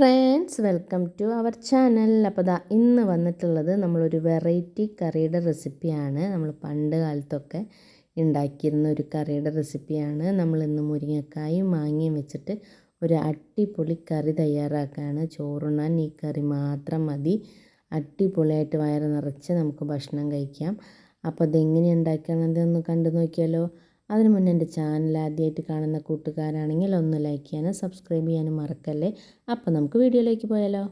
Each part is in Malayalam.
Friends welcome to our channel. അപ്പോൾ ദാ ഇന്ന് വന്നിട്ടുള്ളത് നമ്മളൊരു വെറൈറ്റി കറിയുടെ റെസിപ്പിയാണ്. നമ്മൾ പണ്ട് കാലത്തൊക്കെ ഉണ്ടാക്കിയിരുന്ന ഒരു കറിയുടെ റെസിപ്പിയാണ്. നമ്മൾ ഇന്ന് മുരിങ്ങക്കായും മാങ്ങയും വെച്ചിട്ട് ഒരു അട്ടിപ്പൊളി കറി തയ്യാറാക്കുകയാണ് ചോറുണ്ണാൻ ഈ കറി മാത്രം മതി. അട്ടിപ്പൊളിയായിട്ട് വയറ് നിറച്ച് നമുക്ക് ഭക്ഷണം കഴിക്കാം. അപ്പോൾ അതെങ്ങനെ ഉണ്ടാക്കുകയാണെന്നൊന്ന് കണ്ടു നോക്കിയാലോ? അതിന് മുന്നേ എന്റെ ചാനൽ ആദ്യമായിട്ട് കാണുന്ന കൂട്ടുകാരാണെങ്കിൽ ഒന്ന് ലൈക്ക് ചെയ്യാനും സബ്സ്ക്രൈബ് ചെയ്യാനും മറക്കല്ലേ? അപ്പോൾ നമുക്ക് വീഡിയോയിലേക്ക് പോയാലോ.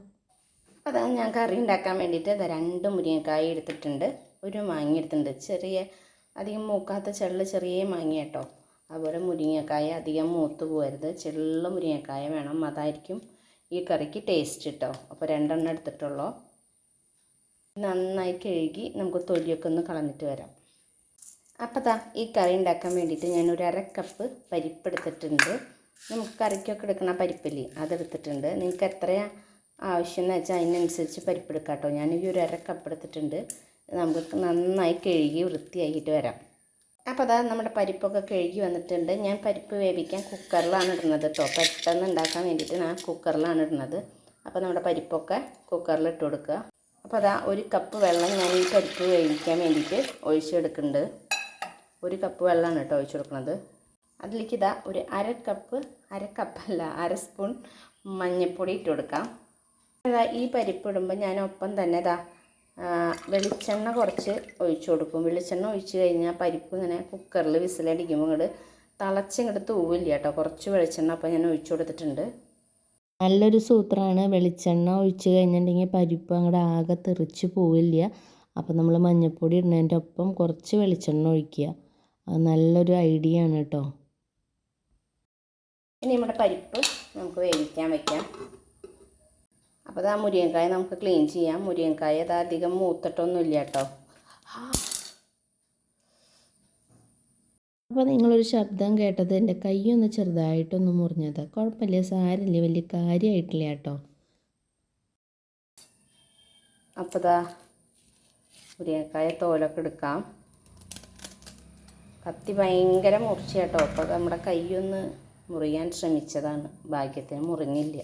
അതാ ഞാൻ കറി ഉണ്ടാക്കാൻ വേണ്ടിയിട്ട് ഇതാ രണ്ട് മുരിങ്ങക്കായ എടുത്തിട്ടുണ്ട്. ഒരു മാങ്ങ എടുത്തിട്ടുണ്ട്. ചെറിയ അധികം മൂക്കാത്ത ചെള്ള് ചെറിയ മാങ്ങ കേട്ടോ. അതുപോലെ മുരിങ്ങക്കായ അധികം മൂത്ത് പോകരുത്. ചെള്ള മുരിങ്ങക്കായ വേണം. അതായിരിക്കും ഈ കറിക്ക് ടേസ്റ്റ് കിട്ടോ. അപ്പോൾ രണ്ടെണ്ണം എടുത്തിട്ടുള്ളൂ. നന്നായി കഴുകി നമുക്ക് തൊലിയൊക്കെ ഒന്ന് കളഞ്ഞിട്ട് വരാം. അപ്പോൾ ദാ ഈ കറി ഉണ്ടാക്കാൻ വേണ്ടിയിട്ട് ഞാൻ ഒരു അര കപ്പ് പരിപ്പ് എടുത്തിട്ടുണ്ട് നമുക്ക് കറിക്കൊക്കെ എടുക്കണ പരിപ്പില്ലേ അതെടുത്തിട്ടുണ്ട് നിങ്ങൾക്ക് എത്രയാണ് ആവശ്യം എന്ന് വെച്ചാൽ അതിനനുസരിച്ച് പരിപ്പ് എടുക്കാം കേട്ടോ ഞാൻ ഈ ഒരു അര കപ്പ് എടുത്തിട്ടുണ്ട്. നമുക്ക് നന്നായി കഴുകി വൃത്തിയാക്കിയിട്ട് വരാം. അപ്പോൾ അതാ നമ്മുടെ പരിപ്പൊക്കെ കഴുകി വന്നിട്ടുണ്ട്. ഞാൻ പരിപ്പ് വേവിക്കാൻ കുക്കറിലാണ് ഇടുന്നത് കേട്ടോ. പെട്ടെന്ന് ഉണ്ടാക്കാൻ വേണ്ടിയിട്ട് ഞാൻ കുക്കറിലാണ് ഇടുന്നത്. അപ്പോൾ നമ്മുടെ പരിപ്പൊക്കെ കുക്കറിൽ ഇട്ട് കൊടുക്കുക. അപ്പോൾ അതാ ഒരു കപ്പ് വെള്ളം ഞാൻ ഈ പരിപ്പ് വേവിക്കാൻ വേണ്ടിയിട്ട് ഒഴിച്ചെടുക്കുന്നുണ്ട്. ഒരു കപ്പ് വെള്ളമാണ് കേട്ടോ ഒഴിച്ചു കൊടുക്കുന്നത്. അതിലേക്ക് ഇതാ ഒരു അര കപ്പ് അര കപ്പല്ല അര സ്പൂൺ മഞ്ഞൾപ്പൊടി ഇട്ട് കൊടുക്കാം. ഇതാ ഈ പരിപ്പ് ഇടുമ്പോൾ ഞാൻ ഒപ്പം തന്നെ ഇതാ വെളിച്ചെണ്ണ കുറച്ച് ഒഴിച്ചു കൊടുക്കും. വെളിച്ചെണ്ണ ഒഴിച്ച് കഴിഞ്ഞാൽ പരിപ്പ് ഇങ്ങനെ കുക്കറിൽ വിസിലടിക്കുമ്പോൾ ഇങ്ങോട്ട് തിളച്ചിങ്ങോട്ട് തൂവില്ല കേട്ടോ. കുറച്ച് വെളിച്ചെണ്ണ അപ്പം ഞാൻ ഒഴിച്ചു കൊടുത്തിട്ടുണ്ട്. നല്ലൊരു സൂത്രമാണ് വെളിച്ചെണ്ണ ഒഴിച്ച് കഴിഞ്ഞിട്ടുണ്ടെങ്കിൽ പരിപ്പ് അങ്ങോട്ട് ആകെ തെറിച്ച് പോവില്ല. അപ്പോൾ നമ്മൾ മഞ്ഞൾപ്പൊടി ഇടുന്നതിന്റെ ഒപ്പം കുറച്ച് വെളിച്ചെണ്ണ ഒഴിക്കുക. അത് നല്ലൊരു ഐഡിയ ആണ് കേട്ടോ. ഇനി നമ്മുടെ പരിപ്പ് നമുക്ക് വേവിക്കാൻ വയ്ക്കാം അപ്പോൾ ആ മുരിങ്ങക്കായ നമുക്ക് ക്ലീൻ ചെയ്യാം. മുരിങ്ങക്കായ അത് അധികം മൂത്തിട്ടൊന്നുമില്ല കേട്ടോ. അപ്പോൾ നിങ്ങളൊരു ശബ്ദം കേട്ടത് എന്റെ കൈയൊന്ന് ചെറുതായിട്ടൊന്ന് മുറിഞ്ഞത്. കുഴപ്പമില്ല സാരില്ല വലിയ കാര്യമായിട്ടില്ല കേട്ടോ. അപ്പോൾ ഇതാ മുരിങ്ങക്കായ തോലൊക്കെ എടുക്കാം. കത്തി ഭയങ്കര മുറിച്ച കേട്ടോ അപ്പോൾ നമ്മുടെ കൈയൊന്ന് മുറിയാൻ ശ്രമിച്ചതാണ്. ഭാഗ്യത്തിന് മുറിഞ്ഞില്ല.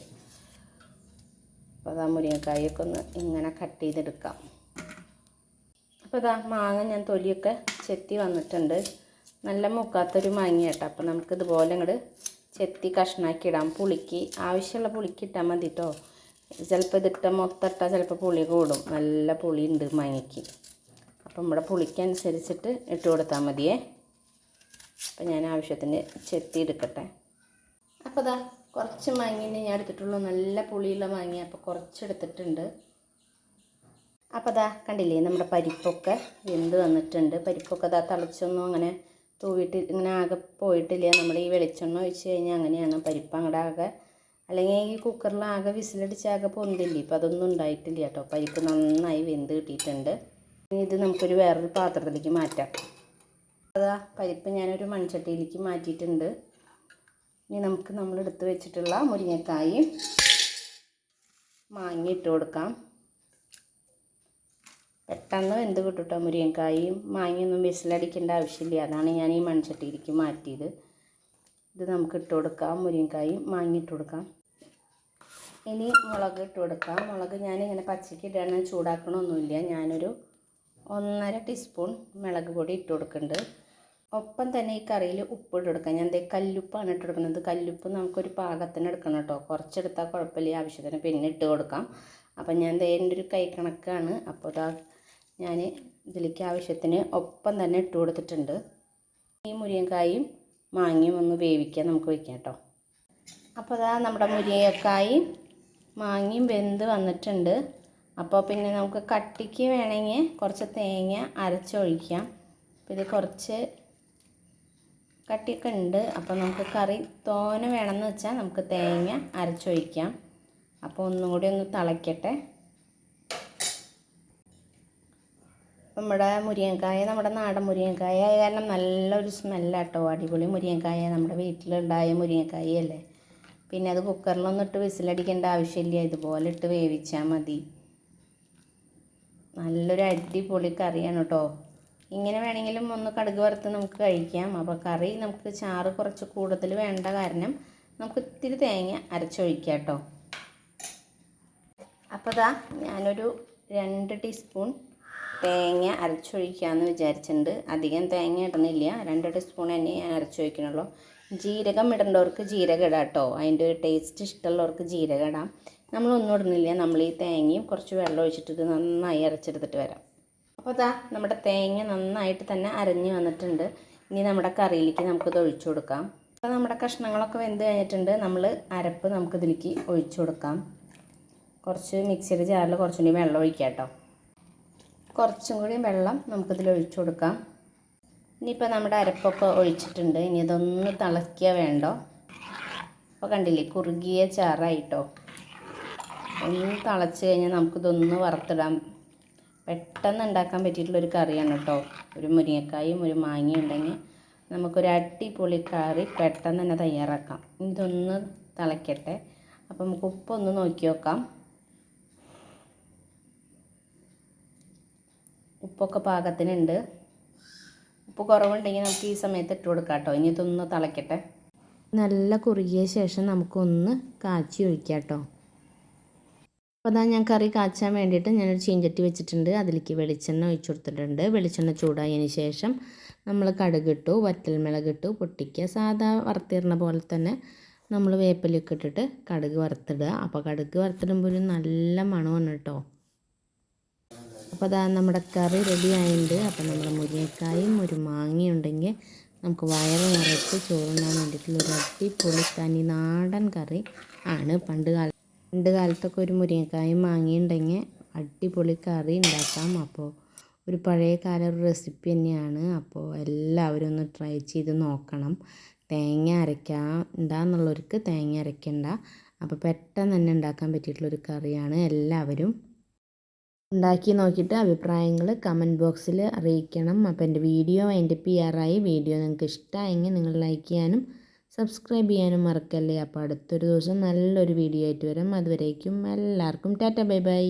അപ്പോൾ അതാ മുരിങ്ങക്കായൊക്കെ ഒന്ന് ഇങ്ങനെ കട്ട് ചെയ്തെടുക്കാം. അപ്പോൾ ഇതാ മാങ്ങ ഞാൻ തൊലിയൊക്കെ ചെത്തി വന്നിട്ടുണ്ട്. നല്ല മുക്കാത്തൊരു മാങ്ങ കേട്ടോ അപ്പോൾ നമുക്കിതുപോലെ ഇങ്ങോട്ട് ചെത്തി കഷ്ണാക്കി ഇടാം പുളിക്ക് ആവശ്യമുള്ള പുളിക്ക് ഇട്ടാൽ മതി കേട്ടോ ചിലപ്പോൾ ഇതിട്ട മൊത്തട്ട ചിലപ്പോൾ പുളി കൂടും. നല്ല പുളിയുണ്ട് മാങ്ങയ്ക്ക്. അപ്പം നമ്മുടെ പുളിക്കനുസരിച്ചിട്ട് ഇട്ട് കൊടുത്താൽ മതിയേ. അപ്പം ഞാൻ ആവശ്യത്തിന് ചെത്തി എടുക്കട്ടെ. അപ്പോൾ ദാ കുറച്ച് മാങ്ങേനെ ഞാൻ എടുത്തിട്ടുള്ളൂ. നല്ല പുളിയുള്ള മാങ്ങ അപ്പോൾ കുറച്ച് എടുത്തിട്ടുണ്ട്. അപ്പോൾ ദാ കണ്ടില്ലേ നമ്മുടെ പരിപ്പൊക്കെ വെന്ത് വന്നിട്ടുണ്ട്. പരിപ്പൊക്കെ ദാ തിളച്ചൊന്നും അങ്ങനെ തൂവിട്ട് ഇങ്ങനെ ആകെ പോയിട്ടില്ല. നമ്മൾ ഈ വെളിച്ചെണ്ണ ഒഴിച്ച് കഴിഞ്ഞാൽ അങ്ങനെയാണ് പരിപ്പ് അങ്ങോട്ട് ആകെ അല്ലെങ്കിൽ ഈ കുക്കറിൽ ആകെ വിസിലടിച്ച് ആകെ പൊന്തില്ലേ? ഇപ്പം അതൊന്നും ഉണ്ടായിട്ടില്ല കേട്ടോ. പരിപ്പ് നന്നായി വെന്ത് കിട്ടിയിട്ടുണ്ട്. ഇനി ഇത് നമുക്കൊരു വേറൊരു പാത്രത്തിലേക്ക് മാറ്റാം. അതാ പരിപ്പ് ഞാനൊരു മൺചട്ടിയിലേക്ക് മാറ്റിയിട്ടുണ്ട്. ഇനി നമുക്ക് നമ്മൾ എടുത്ത് വെച്ചിട്ടുള്ള മുരിങ്ങക്കായും മാങ്ങി ഇട്ട് കൊടുക്കാം. പെട്ടെന്ന് വെന്ത് കിട്ടുട്ടോ മുരിങ്ങക്കായും. മാങ്ങയൊന്നും വിസിലടിക്കേണ്ട ആവശ്യമില്ല. അതാണ് ഞാൻ ഈ മൺചട്ടിയിലേക്ക് മാറ്റിയത്. ഇത് നമുക്ക് ഇട്ട് കൊടുക്കാം. മുരിങ്ങക്കായും മാങ്ങ ഇട്ട് കൊടുക്കാം. ഇനി മുളക് ഇട്ട് കൊടുക്കാം. മുളക് ഞാനിങ്ങനെ പച്ചയ്ക്ക് ഇടാണ് ചൂടാക്കണമൊന്നുമില്ല. ഞാനൊരു ഒന്നര ടീസ്പൂൺ മുളക് പൊടി ഇട്ട് കൊടുക്കുന്നുണ്ട്. ഒപ്പം തന്നെ ഈ കറിയിൽ ഉപ്പ് ഇട്ട് കൊടുക്കാം. ഞാൻ ദേ കല്ലുപ്പാണ് ഇട്ട് കൊടുക്കുന്നത്. കല്ലുപ്പ് നമുക്കൊരു പാകത്തിന് എടുക്കണം കേട്ടോ. കുറച്ചെടുത്താൽ കുഴപ്പമില്ല ആവശ്യത്തിന് പിന്നെ ഇട്ട് കൊടുക്കാം. അപ്പം ഞാൻ ദേ എന്റെ ഒരു കൈ കണക്കാണ്. അപ്പോൾ ഇതാ ഞാൻ ഇതിലേക്ക് ആവശ്യത്തിന് ഒപ്പം തന്നെ ഇട്ട് കൊടുത്തിട്ടുണ്ട്. ഈ മുരിങ്ങക്കായും മാങ്ങയും ഒന്ന് വേവിക്കാൻ നമുക്ക് വയ്ക്കാം കേട്ടോ. അപ്പോൾ അതാ നമ്മുടെ മുരിങ്ങക്കായും മാങ്ങയും വെന്ത് വന്നിട്ടുണ്ട്. അപ്പോൾ പിന്നെ നമുക്ക് കട്ടിക്ക് വേണമെങ്കിൽ കുറച്ച് തേങ്ങ അരച്ചൊഴിക്കാം. ഇത് കുറച്ച് കട്ടിയൊക്കെ ഉണ്ട്. അപ്പോൾ നമുക്ക് കറി തോന വേണമെന്ന് വെച്ചാൽ നമുക്ക് തേങ്ങ അരച്ചൊഴിക്കാം. അപ്പോൾ ഒന്നും കൂടി ഒന്ന് തിളയ്ക്കട്ടെ നമ്മുടെ മുരിങ്ങക്കായ നമ്മുടെ നാടൻ മുരിങ്ങക്കായ ആയ കാരണം നല്ലൊരു സ്മെല്ലാട്ടോ. അടിപൊളി മുരിങ്ങക്കായ നമ്മുടെ വീട്ടിലുണ്ടായ മുരിങ്ങക്കായല്ലേ പിന്നെ അത് കുക്കറിലൊന്നും ഇട്ട് വിസിലടിക്കേണ്ട ആവശ്യമില്ല. ഇതുപോലെ ഇട്ട് വേവിച്ചാൽ മതി. നല്ലൊരു അടിപൊളി കറിയാണ് കേട്ടോ ഇങ്ങനെ വേണമെങ്കിലും ഒന്ന് കടുക് വറുത്ത് നമുക്ക് കഴിക്കാം. അപ്പോൾ കറി നമുക്ക് ചാറ് കുറച്ച് കൂടുതൽ വേണ്ട കാരണം നമുക്ക് ഇത്തിരി തേങ്ങ അരച്ചൊഴിക്കാം കേട്ടോ അപ്പോൾ ദാ ഞാനൊരു രണ്ട് ടീസ്പൂൺ തേങ്ങ അരച്ചൊഴിക്കാമെന്ന് വിചാരിച്ചിട്ടുണ്ട്. അധികം തേങ്ങ ഇടുന്നില്ല. രണ്ട് ടീസ്പൂൺ തന്നെ ഞാൻ അരച്ചൊഴിക്കണുള്ളൂ. ജീരകം ഇടേണ്ടവർക്ക് ജീരകം ഇടാം കേട്ടോ അതിന്റെ ഒരു ടേസ്റ്റ് ഇഷ്ടമുള്ളവർക്ക് ജീരകം ഇടാം നമ്മളൊന്നും ഇടുന്നില്ല. നമ്മൾ ഈ തേങ്ങയും കുറച്ച് വെള്ളം ഒഴിച്ചിട്ട് നന്നായി അരച്ചെടുത്തിട്ട് വരാം. അപ്പോൾ അതാ നമ്മുടെ തേങ്ങ നന്നായിട്ട് തന്നെ അരഞ്ഞ് വന്നിട്ടുണ്ട്. ഇനി നമ്മുടെ കറിയിലേക്ക് നമുക്കിത് ഒഴിച്ചു കൊടുക്കാം. അപ്പോൾ നമ്മുടെ കഷ്ണങ്ങളൊക്കെ വെന്ത് കഴിഞ്ഞിട്ടുണ്ട്. നമ്മൾ അരപ്പ് നമുക്കിതിലേക്ക് ഒഴിച്ചു കൊടുക്കാം. കുറച്ച് മിക്സിയുടെ ജാറിൽ കുറച്ചും കൂടി വെള്ളം ഒഴിക്കാം കേട്ടോ കുറച്ചും കൂടി വെള്ളം നമുക്കിതിൽ ഒഴിച്ചു കൊടുക്കാം. ഇനിയിപ്പോൾ നമ്മുടെ അരപ്പൊക്കെ ഒഴിച്ചിട്ടുണ്ട്. ഇനി ഇതൊന്ന് തിളയ്ക്കുക വേണ്ടോ? അപ്പോൾ കണ്ടില്ലേ കുറുകിയ ചാറായിട്ടോ? ഒന്ന് തിളച്ച് കഴിഞ്ഞാൽ നമുക്കിതൊന്ന് വറുത്തിടാം. പെട്ടെന്ന് ഉണ്ടാക്കാൻ പറ്റിയിട്ടുള്ളൊരു കറിയാണ് കേട്ടോ ഒരു മുരിങ്ങക്കായും ഒരു മാങ്ങയും ഉണ്ടെങ്കിൽ നമുക്കൊരു അടിപൊളി കറി പെട്ടെന്ന് തന്നെ തയ്യാറാക്കാം. ഇതൊന്ന് തിളയ്ക്കട്ടെ. അപ്പോൾ നമുക്ക് ഉപ്പൊന്ന് നോക്കി നോക്കാം. ഉപ്പൊക്കെ പാകത്തിനുണ്ട്. ഉപ്പ് കുറവുണ്ടെങ്കിൽ നമുക്ക് ഈ സമയത്ത് ഇട്ട് കൊടുക്കാം കേട്ടോ ഇനി ഇതൊന്ന് തിളയ്ക്കട്ടെ നല്ല കുറുകിയ ശേഷം നമുക്കൊന്ന് കാച്ചി ഒഴിക്കാം കേട്ടോ അപ്പോൾ അതാ ഞാൻ കറി കാച്ചാൻ വേണ്ടിയിട്ട് ഞാനൊരു ചീഞ്ചട്ടി വെച്ചിട്ടുണ്ട്. അതിലേക്ക് വെളിച്ചെണ്ണ ഒഴിച്ചു കൊടുത്തിട്ടുണ്ട്. വെളിച്ചെണ്ണ ചൂടായതിന് ശേഷം നമ്മൾ കടുകിട്ടു വറ്റൽമുളകിട്ടു പൊട്ടിക്കുക. സാധാ വറുത്തിടുന്ന പോലെ തന്നെ നമ്മൾ വേപ്പിലൊക്കെ ഇട്ടിട്ട് കടുക് വറുത്തിടുക. അപ്പോൾ കടുക് വറുത്തിടുമ്പോൾ ഒരു നല്ല മണമാണ് കേട്ടോ. അപ്പോൾ അതാ നമ്മുടെ കറി റെഡി ആയിട്ടുണ്ട്. അപ്പോൾ നമ്മൾ മുരിങ്ങക്കായും ഒരു നമുക്ക് വയറ് നിറച്ച് ചോറുണ്ണാൻ വേണ്ടിയിട്ടുള്ള ഒരു അടിപൊളി തനി നാടൻ കറി ആണ് പണ്ട് കാല പണ്ട് കാലത്തൊക്കെ ഒരു മുരിങ്ങക്കായും വാങ്ങിയിട്ടുണ്ടെങ്കിൽ അടിപൊളി കറി ഉണ്ടാക്കാം. അപ്പോൾ ഒരു പഴയ കാല ഒരു റെസിപ്പി തന്നെയാണ്. അപ്പോൾ എല്ലാവരും ഒന്ന് ട്രൈ ചെയ്ത് നോക്കണം. തേങ്ങ അരയ്ക്കാണ്ടെന്നുള്ളവർക്ക് തേങ്ങ അരയ്ക്കണ്ട. അപ്പോൾ പെട്ടെന്ന് തന്നെ ഉണ്ടാക്കാൻ പറ്റിയിട്ടുള്ളൊരു കറിയാണ്. എല്ലാവരും ഉണ്ടാക്കി നോക്കിയിട്ട് അഭിപ്രായങ്ങൾ കമന്റ് ബോക്സിൽ അറിയിക്കണം. അപ്പോൾ എന്റെ വീഡിയോ എന്റെ പി ആറായി വീഡിയോ നിങ്ങൾക്ക് ഇഷ്ടമായെങ്കിൽ നിങ്ങൾ ലൈക്ക് ചെയ്യാനും സബ്സ്ക്രൈബ് ചെയ്യാനും മറക്കല്ലേ. അപ്പോൾ അടുത്തൊരു ദിവസം നല്ലൊരു വീഡിയോ ആയിട്ട് വരാം. അതുവരേക്കും എല്ലാവർക്കും ടാറ്റ ബൈ ബൈ.